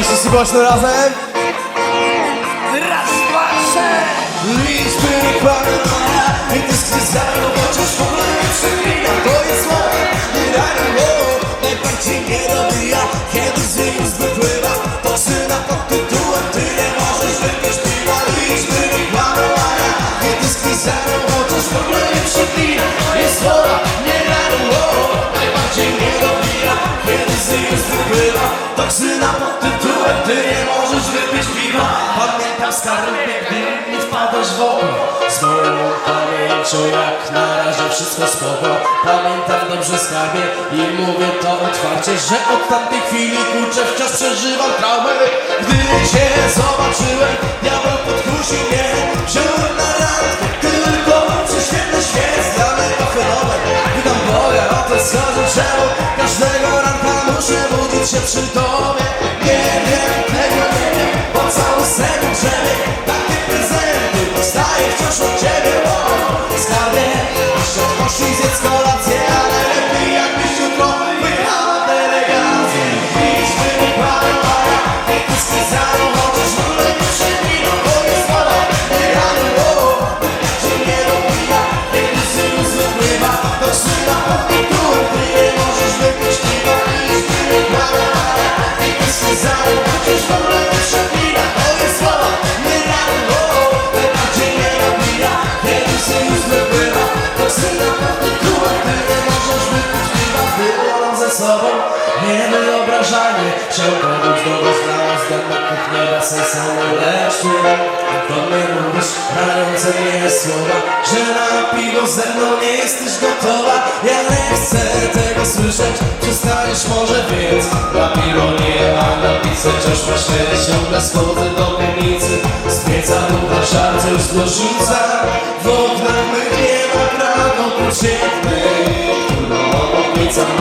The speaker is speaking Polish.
Wszyscy głośno razem. Raz, dwa, trzy! Liczby kwadra i dyski zają, chociaż w ogóle nie przemija. To jest słowo, nie rano, najbardziej nie dobija, kiedy z nim wypływa. Toksyna pod tytułem Ty nie możesz wypić piwa. Liczby kwadra i dyski zają, chociaż w ogóle nie przemija. To jest słowo, nie rano, najbardziej nie dobija, kiedy z nim wypływa. Toksyna pod Skarbie, gdy mi wpadasz w oko. Z moją pamięcią jak na razie wszystko spoko. Pamiętam dobrze skarbie i mówię to otwarcie Że od tamtej chwili kurczę wciąż przeżywam traumę. Gdy cię zobaczyłem, diabeł podkusił mnie. Wziąłem na randkę tylko prześwietny świec Dla mego fenomen, witam Boga, o to schodzę czemu Każdego ranka muszę budzić się przy tobie dostaję wciąż niewyobrażalnie Ciągnąć do rozgrania z głęboków nieba sensalne Lecz ty do mnie mówisz raniące mnie słowa Że na piwo ze mną nie jesteś gotowa. Ja nie chcę tego słyszeć Przestaniesz może więc Na piwo nie ma napisy Wciąż właśnie ciągle schodzę do piwnicy. Z pieca ducha żarcie już złożyca W oknach my nie ma kran oprócz jednej Którą obiecam